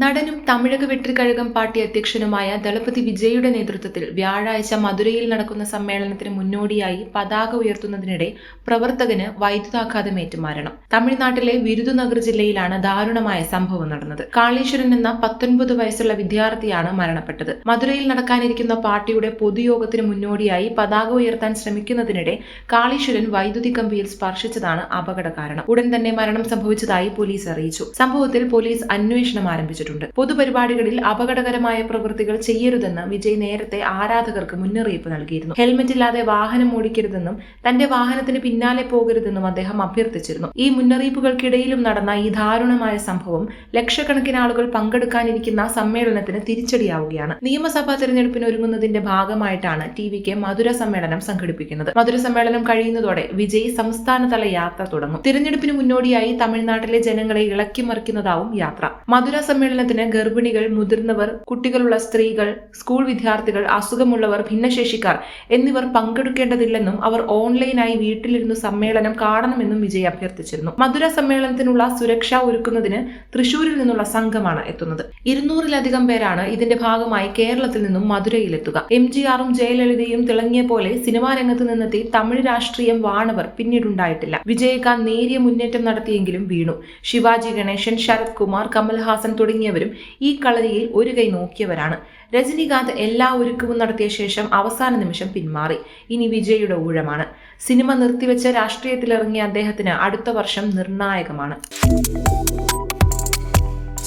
നടനും തമിഴക വെട്ടിക്കഴകം പാർട്ടി അധ്യക്ഷനുമായ ദളപതി വിജയുടെ നേതൃത്വത്തിൽ വ്യാഴാഴ്ച മധുരയിൽ നടക്കുന്ന സമ്മേളനത്തിന് മുന്നോടിയായി പതാക ഉയർത്തുന്നതിനിടെ പ്രവർത്തകന് വൈദ്യുതാഘാതമേറ്റ് മരണം തമിഴ്നാട്ടിലെ വിരുദുനഗർ ജില്ലയിലാണ് ദാരുണമായ സംഭവം നടന്നത്. കാളീശ്വരൻ എന്ന പത്തൊൻപത് വയസ്സുള്ള വിദ്യാർത്ഥിയാണ് മരണപ്പെട്ടത്. മധുരയിൽ നടക്കാനിരിക്കുന്ന പാർട്ടിയുടെ പൊതുയോഗത്തിന് മുന്നോടിയായി പതാക ഉയർത്താൻ ശ്രമിക്കുന്നതിനിടെ കാളീശ്വരൻ വൈദ്യുതി കമ്പിയിൽ സ്പർശിച്ചതാണ് അപകട കാരണം ഉടൻ തന്നെ മരണം സംഭവിച്ചതായി പോലീസ് അറിയിച്ചു. സംഭവത്തിൽ പോലീസ് അന്വേഷണം ആരംഭിച്ചിട്ടുണ്ട്. പൊതുപരിപാടികളിൽ അപകടകരമായ പ്രവൃത്തികൾ ചെയ്യരുതെന്ന് വിജയ് നേരത്തെ ആരാധകർക്ക് മുന്നറിയിപ്പ് നൽകിയിരുന്നു. ഹെൽമെറ്റ് ഇല്ലാതെ വാഹനം ഓടിക്കരുതെന്നും തന്റെ വാഹനത്തിന് പിന്നാലെ പോകരുതെന്നും അദ്ദേഹം അഭ്യർത്ഥിച്ചിരുന്നു. ഈ മുന്നറിയിപ്പുകൾക്കിടയിലും നടന്ന ഈ ദാരുണമായ സംഭവം ലക്ഷക്കണക്കിന് ആളുകൾ പങ്കെടുക്കാനിരിക്കുന്ന സമ്മേളനത്തിന് തിരിച്ചടിയാവുകയാണ്. നിയമസഭാ തെരഞ്ഞെടുപ്പിന് ഒരുങ്ങുന്നതിന്റെ ഭാഗമായിട്ടാണ് ടി വിക്ക് മധുര സമ്മേളനം സംഘടിപ്പിക്കുന്നത്. മധുര സമ്മേളനം കഴിയുന്നതോടെ വിജയ് സംസ്ഥാനതല യാത്ര തുടങ്ങും. തിരഞ്ഞെടുപ്പിന് മുന്നോടിയായി തമിഴ്നാട്ടിലെ ജനങ്ങളെ ഇളക്കിമറിക്കുന്നതാവും യാത്ര. മധുര സമ്മേളനത്തിന് ഗർഭിണികൾ മുതിർന്നവർ കുട്ടികളുള്ള സ്ത്രീകൾ സ്കൂൾ വിദ്യാർത്ഥികൾ അസുഖമുള്ളവർ ഭിന്നശേഷിക്കാർ എന്നിവർ പങ്കെടുക്കേണ്ടതില്ലെന്നും അവർ ഓൺലൈനായി വീട്ടിലിരുന്ന് സമ്മേളനം കാണണമെന്നും വിജയ് അഭ്യർത്ഥിച്ചിരുന്നു. മധുര സമ്മേളനത്തിനുള്ള സുരക്ഷ ഒരുക്കുന്നതിന് തൃശൂരിൽ നിന്നുള്ള സംഘമാണ് എത്തുന്നത്. ഇരുന്നൂറിലധികം പേരാണ് ഇതിന്റെ ഭാഗമായി കേരളത്തിൽ നിന്നും മധുരയിലെത്തുക. എം ജി ആറും ജയലളിതയും തിളങ്ങിയ പോലെ സിനിമാ രംഗത്ത് നിന്നെത്തി തമിഴ് രാഷ്ട്രീയം വാണവർ പിന്നീടുണ്ടായിട്ടില്ല. വിജയകാന്ത് നേരിയ മുന്നേറ്റം നടത്തിയെങ്കിലും വീണു. ശിവാജി ഗണേശൻ ശരത് കുമാർ കമൽഹാസൻ തുടങ്ങിയവരും ഈ കളരിയിൽ ഒരു കൈ നോക്കിയവരാണ്. രജനികാന്ത് എല്ലാ ഒരുക്കവും നടത്തിയ ശേഷം അവസാന നിമിഷം പിന്മാറി. ഇനി വിജയുടെ ഊഴമാണ്. സിനിമ നിർത്തിവെച്ച രാഷ്ട്രീയത്തിലിറങ്ങിയ അദ്ദേഹത്തിന് അടുത്ത വർഷം നിർണായകമാണ്.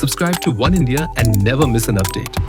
Subscribe to One India and never miss an update